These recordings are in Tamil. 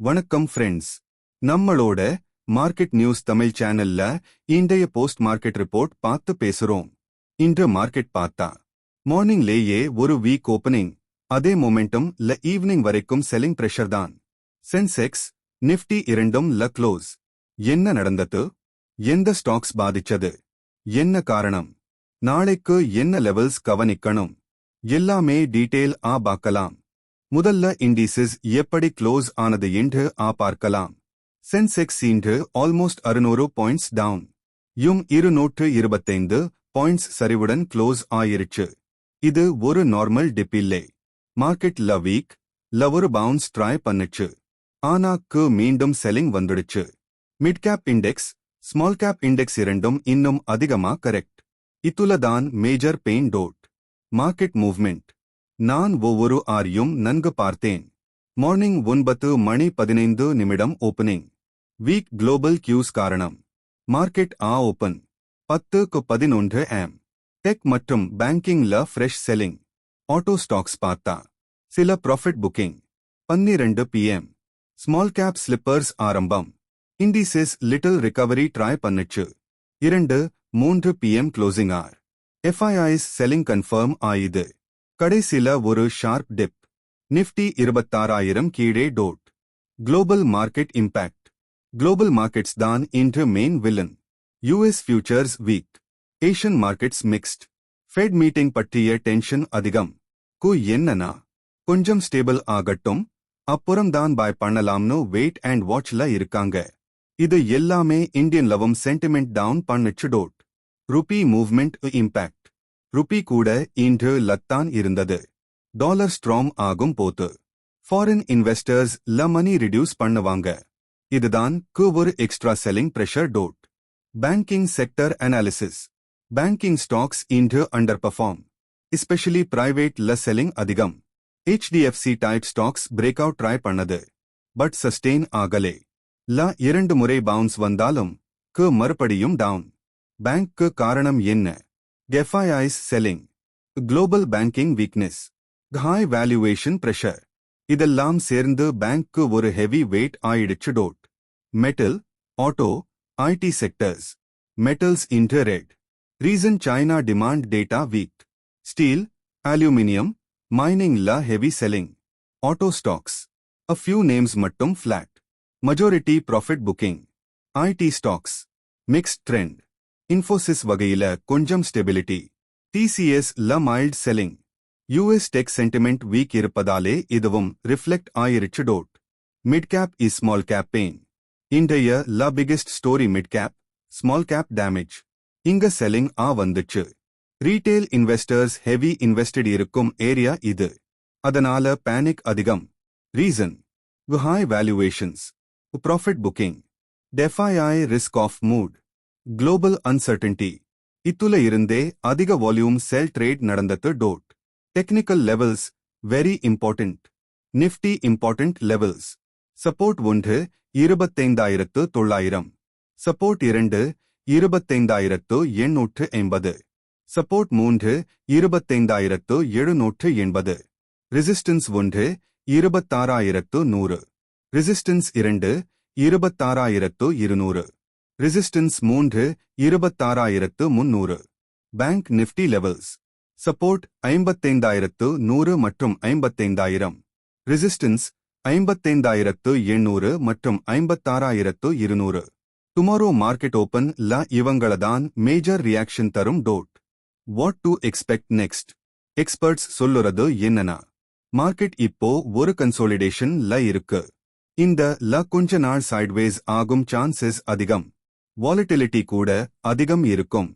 வணக்கம் ஃப்ரெண்ட்ஸ் நம்மளோட மார்க்கெட் நியூஸ் தமிழ் சேனல்ல இன்றைய போஸ்ட் மார்க்கெட் ரிப்போர்ட் பார்த்து பேசுறோம். இன்று மார்க்கெட் பார்த்தா மார்னிங்லேயே ஒரு வீக் ஓபனிங் அதே மொமெண்டம் ல ஈவினிங் வரைக்கும் செல்லிங் பிரஷர் தான். சென்செக்ஸ் நிஃப்டி இரண்டும் ல க்ளோஸ் என்ன நடந்தது? எந்த ஸ்டாக்ஸ் பாதிச்சது? என்ன காரணம்? நாளைக்கு என்ன லெவல்ஸ் கவனிக்கணும்? எல்லாமே டீடெயில் ஆ பார்க்கலாம். முதல்ல இண்டீசஸ் எப்படி க்ளோஸ் ஆனது என்று ஆ பார்க்கலாம். சென்செக்ஸ் இன்று ஆல்மோஸ்ட் அறுநூறு பாயிண்ட்ஸ் டவுன் யும் இருநூற்று இருபத்தைந்து பாயிண்ட்ஸ் சரிவுடன் க்ளோஸ் ஆயிருச்சு. இது ஒரு நார்மல் டிப் இல்லை. மார்க்கெட் ல வீக் ல ஒரு பவுன்ஸ் ட்ரை பண்ணுச்சு. ஆனாக்கு மீண்டும் செல்லிங் வந்துடுச்சு. Mid cap index small cap index இரண்டும் இன்னும் அதிகமா correct இத்துலதான் major pain dot market movement நான் ஒவ்வொரு ஆரியும் நன்கு பார்த்தேன். மார்னிங் ஒன்பது மணி பதினைந்து நிமிடம் ஓபனிங் வீக் குளோபல் கியூஸ் காரணம். மார்க்கெட் ஆ ஓபன் பத்துக்கு பதினொன்று ஆம் டெக் மற்றும் பேங்கிங்ல ஃப்ரெஷ் செல்லிங் ஆட்டோ ஸ்டாக்ஸ் பார்த்தா. சில ப்ராஃபிட் புக்கிங் பன்னிரண்டு பிஎம் ஸ்மால் கேப் ஸ்லிப்பர்ஸ் ஆரம்பம். இண்டிசஸ் லிட்டில் ரிகவரி ட்ரை பண்ணுச்சு. இரண்டு மூன்று PM closing R FIIs selling confirm ஆயுது. கடைசில ஒரு ஷார்ப் டிப் நிஃப்டி இருபத்தாறாயிரம் கீழே dot. Global market impact global markets தான் இன்று main villain US futures weak Asian markets mixed Fed meeting பற்றிய டென்ஷன் அதிகம். கு என்னனா? கொஞ்சம் ஸ்டேபிள் ஆகட்டும். அப்புறம் தான் பாய் பண்ணலாம்னு வெயிட் அண்ட் வாட்ச்ல இருக்காங்க. இது எல்லாமே இந்தியன் லவம் சென்டிமெண்ட் டவுன் பண்ணுச்சு dot. Rupee movement impact rupee கூட இன்று லத்தான் இருந்தது. டாலர் ஸ்ட்ராங் ஆகும் போது ஃபாரின் இன்வெஸ்டர்ஸ் ல மணி ரிடியூஸ் பண்ணுவாங்க. இதுதான் கு ஒரு extra selling pressure dot banking sector analysis banking stocks இன்று அண்டர் பர்ஃபார்ம் எஸ்பெஷலி பிரைவேட் ல செல்லிங் அதிகம். HDFC type stocks break out try பண்ணது. பட் சஸ்டெயின் ஆகலே. ல இரண்டு முறை பவுன்ஸ் வந்தாலும் கு மறுபடியும் டவுன் பேங்க்கு காரணம் என்ன? FIIs selling global banking weakness high valuation pressure இதெல்லாம் சேர்ந்து பேங்க்கு ஒரு ஹெவி வெயிட் ஆயிடுச்சு dot metal auto IT sectors metals in the red reason China demand data weak steel aluminium mining ல heavy selling auto stocks a few names மட்டும் flat majority profit booking IT stocks mixed trend Infosys வகையில கொஞ்சம் ஸ்டெபிலிட்டி. டிசிஎஸ் ல mild selling US tech sentiment weak இருப்பதாலே இதுவும் ரிஃப்ளெக்ட் ஆயிருச்சு dot. Mid cap is small cap pain இன்றைய ல biggest story mid cap small cap damage இங்க செல்லிங் ஆ வந்துச்சு. ரீட்டெயில் இன்வெஸ்டர்ஸ் ஹெவி இன்வெஸ்டட் இருக்கும் ஏரியா இது. அதனால பேனிக் அதிகம். Reason high valuations profit booking டெஃபாய் risk off mood global uncertainty இத்துல இருந்தே அதிக வால்யூம் செல் ட்ரேட் நடந்தது dot technical levels very important Nifty important levels support ஒன்று இருபத்தைந்தாயிரத்து தொள்ளாயிரம். சப்போர்ட் இரண்டு இருபத்தைந்தாயிரத்து எண்ணூற்று எண்பது. சப்போர்ட் மூன்று இருபத்தைந்தாயிரத்து எழுநூற்று எண்பது. ரெசிஸ்டன்ஸ் ஒன்று இருபத்தாறாயிரத்து நூறு. ரெசிஸ்டன்ஸ் இரண்டு இருபத்தாறாயிரத்து இருநூறு. ரெசிஸ்டன்ஸ் மூன்று இருபத்தாறாயிரத்து முன்னூறு. பேங்க் நிஃப்டி லெவல்ஸ் சப்போர்ட் ஐம்பத்தைந்தாயிரத்து நூறு மற்றும் ஐம்பத்தைந்தாயிரம். ரெசிஸ்டன்ஸ் ஐம்பத்தைந்தாயிரத்து எண்ணூறு மற்றும் ஐம்பத்தாறாயிரத்து இருநூறு. டுமாரோ மார்க்கெட் ஓபன் ல இவங்களதான் மேஜர் ரியாக்ஷன் தரும் dot what to expect next experts சொல்லுறது என்னன்னா? மார்க்கெட் இப்போ ஒரு கன்சோலிடேஷன் ல இருக்கு. இந்த ல கொஞ்ச நாள் சைட்வேஸ் ஆகும் சான்சஸ் அதிகம். வாலிட்டிலிட்டி கூட அதிகம் இருக்கும்.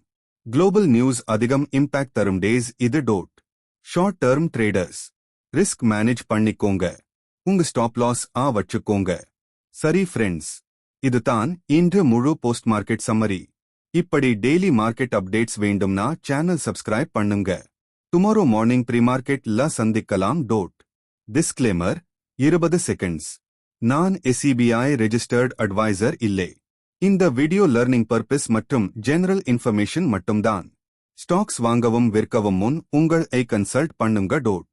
குளோபல் நியூஸ் அதிகம் இம்பாக்ட் தரும் டேஸ் இது dot short term traders risk manage பண்ணிக்கோங்க. உங்க ஸ்டாப் லாஸ் ஆ வச்சுக்கோங்க. சரி ஃப்ரெண்ட்ஸ் இதுதான் இன்று முழு போஸ்ட் மார்க்கெட் சம்மரி இப்படி டெய்லி மார்க்கெட் அப்டேட்ஸ் வேண்டும்னா சேனல் சப்ஸ்கிரைப் பண்ணுங்க. டுமாரோ மார்னிங் ப்ரீ மார்க்கெட் ல சந்திக்கலாம் டோட் டிஸ்க்ளேமர் இருபது செகண்ட்ஸ் நான் எஸ்இபிஐ ரெஜிஸ்டர்ட் அட்வைசர் இல்லை. இந்த வீடியோ லர்னிங் பர்பஸ் மற்றும் ஜெனரல் இன்ஃபர்மேஷன் மட்டும்தான். ஸ்டாக்ஸ் வாங்கவும் விற்கவும் முன் உங்கள் ஐ கன்சல்ட் பண்ணுங்க டோட்